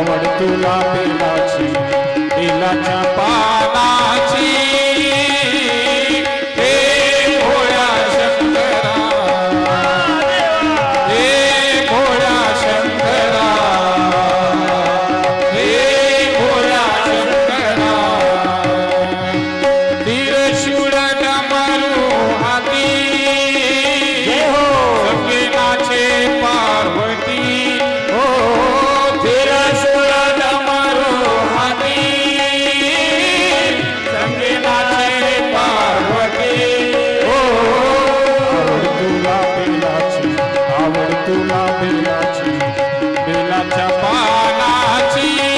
आवड तुला बेलाची बेलाच्या पानाची तुला बेलाची बेलाच्या पानाची.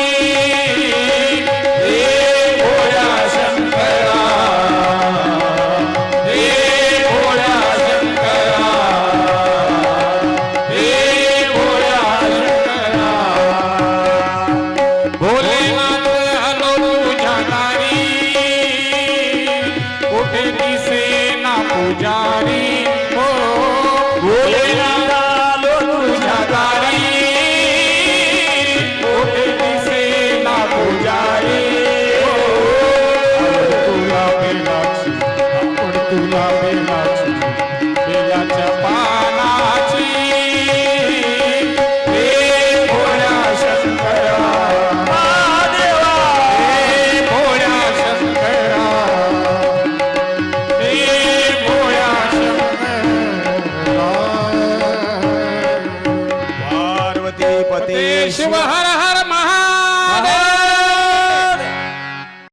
तुला बेलाची बेलाच्या पानाची हे भोळ्या शंकरा हे भोळ्या शंकरा हे भोळ्या शंकरा पार्वती पते शिव हर